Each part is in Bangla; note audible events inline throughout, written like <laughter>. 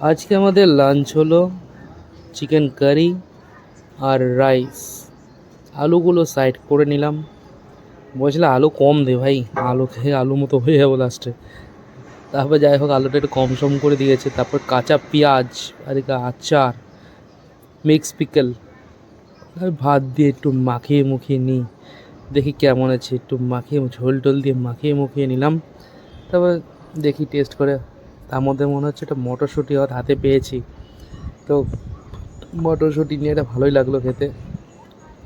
আজকে আমাদের লাঞ্চ হলো চিকেন কারি আর রাইস আলুগুলো সাইড করে নিলাম। বলছিল আলু কম দে ভাই, আলু খেয়ে আলু মতো হয়ে যাব লাস্টে তারপর যাই হোক, আলুটা একটু কম সম করে দিয়েছে। তারপর কাঁচা পেঁয়াজ আর আচার মিক্স পিকল আর ভাত দিয়ে একটু মাখিয়ে মুখিয়ে নিই। দেখি কেমন আছে। একটু মাখিয়ে ঝোল টোল দিয়ে মাখিয়ে মুখিয়ে নিলাম। তারপর দেখি টেস্ট করে। তার মধ্যে মনে হচ্ছে একটা মটরশুঁটি হয়তো হাতে পেয়েছি। তো মটরশুঁটি নিয়ে এটা ভালোই লাগল খেতে।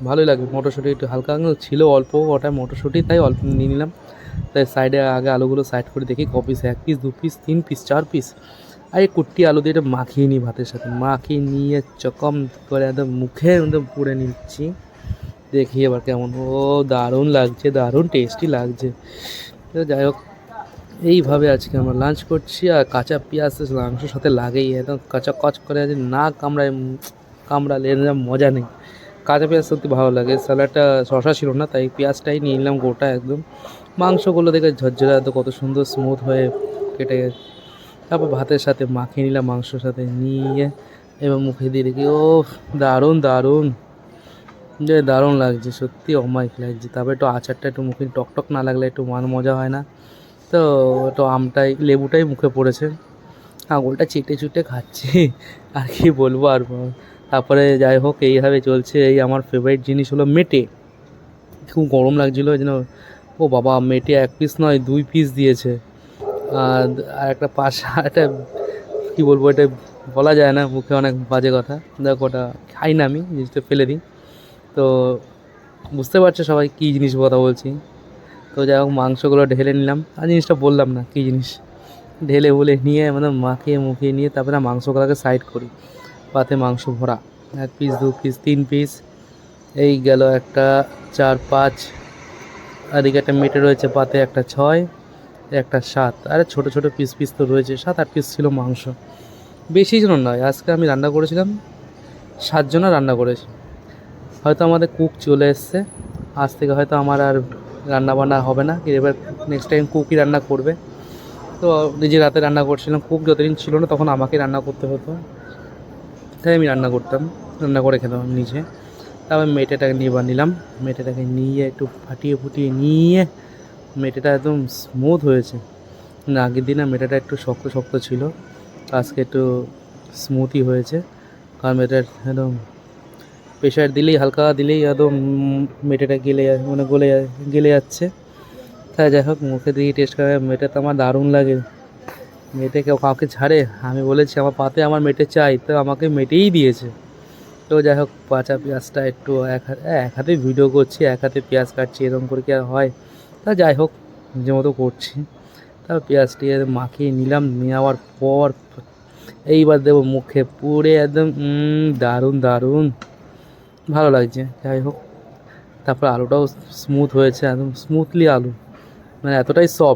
ভালোই লাগে মটরশুঁটি একটু হালকা হালকা ছিল অল্প ওটা মটরশুঁটি, তাই অল্প নিয়ে নিলাম। তাই সাইডে আগে আলুগুলো সাইড করে দেখি, ক পিস এক পিস দু পিস তিন পিস চার পিস আর এই কুট্টি আলু দিয়ে এটা মাখিয়ে নিই ভাতের সাথে। মাখিয়ে নিয়ে চকম করে একদম মুখে একদম পুড়ে নিচ্ছি। দেখি এবার কেমন। ও দারুণ লাগছে, দারুণ টেস্টি লাগছে। যাই হোক এইভাবে আজকে আমরা লাঞ্চ করছি আর কাঁচা পেঁয়াজ তো মাংসের সাথে লাগেই, একদম কাঁচা কচ করে আছে না কামড়ায় কামড়ালে মজা নেই। কাঁচা পেঁয়াজ সত্যি ভালো লাগে, স্যালাডটা শশা ছিল না, তাই পেঁয়াজটাই নিয়ে নিলাম গোটা একদম। মাংসগুলো দেখে ঝরঝরা এত, কত সুন্দর স্মুথ হয়ে কেটে গেছে। তারপর ভাতের সাথে মাখিয়ে নিলাম মাংসর সাথে নিয়ে এবং মুখে দিয়ে দেখি ও দারুণ দারুণ। যে দারুণ লাগছে, সত্যি অমায়িক লাগছে। তারপর একটু আচারটা একটু মুখে, টকটক না লাগলে একটু মান মজা হয় না। তো একটু আমটাই, লেবুটাই মুখে পড়েছে। আঙুলটা চেটে চুটে খাচ্ছি। <laughs> আর কি বলব আর তারপরে যাই হোক, এইভাবে চলছে। এই আমার ফেভারিট জিনিস হলো মেটে। খুব গরম লাগছিল ওই জন্য, ও বাবা, মেটে এক পিস নয়, দুই পিস দিয়েছে। আর একটা পাশ, <laughs> একটা, কী বলব, এটা বলা যায় না, মুখে অনেক বাজে কথা। দেখো, ওটা খাই না আমি, জিনিসটা ফেলে দিই। তো, বুঝতে পারছ সবাই কী জিনিস কথা বলছি। তো যাই হোক, মাংসগুলো ঢেলে নিলাম। আর জিনিসটা বললাম না, কী জিনিস? ঢেলে বলে নিয়ে মানে মাখিয়ে মুখিয়ে নিয়ে তারপরে মাংসগুলোকে সাইড করি। পাতে মাংস ভরা, এক পিস দু পিস তিন পিস এই গেল একটা, চার, পাঁচ। আর এদিকে একটা মেটে রয়েছে পাতে একটা ছয়, একটা সাত। আরে ছোটো ছোটো পিস পিস তো রয়েছে, সাত, আট পিস ছিল মাংস। বেশি জন নয় আজকে আমি রান্না করেছিলাম, সাতজনা রান্না করেছি। হয়তো আমাদের কুক চলে এসছে, আজ থেকে হয়তো আমার আর রান্না বান্না হবে না। এবার নেক্সট টাইম কুকই রান্না করবে। তো নিজে রাতে রান্না করছিলাম। কুক যতদিন ছিল না তখন আমাকে রান্না করতে হতো। তাই আমি রান্না করতাম। রান্না করে খেতাম নিজে। তারপর মেটেটাকে নিয়ে নিলাম মেটেটাকে নিয়ে একটু ফাটিয়ে ফুটিয়ে নিয়ে মেটেটা একদম স্মুথ হয়েছে। না আগের দিনে মেটেটা একটু শক্ত শক্ত ছিল। আজকে একটু স্মুথই হয়েছে। কারণ মেটেটা একদম প্রেশার দিলেই, হালকা দিলেই একদম মেটেটা গেলে যা- মানে গলে যা- গেলে যাচ্ছে। তাই যাই হোক, মুখে দিয়ে টেস্ট করে মেটে তো আমার দারুণ লাগে। মেটে কেউ কাউকে ছাড়ে? আমি বলেছি, আমার পাতে আমার মেটে চাই, তো আমাকে মেটেই দিয়েছে। তো যাই হোক, পাঁচা পেঁয়াজটা একটু এক হাতে এক হাতে ভিডিও করছি, এক হাতে পেঁয়াজ কাটছি, এরকম করে কি আর হয়? তা যাই হোক, নিজের মতো করছি। তারপর পেঁয়াজটি মাখিয়ে নিলাম, নেওয়ার পর এইবার দেবো মুখে, পুড়ে একদম দারুণ দারুণ। ভালো লাগছে যাই হোক। তারপর আলুটাও স্মুথ হয়েছে একদম স্মুথলি আলু। মানে এতটাই সফট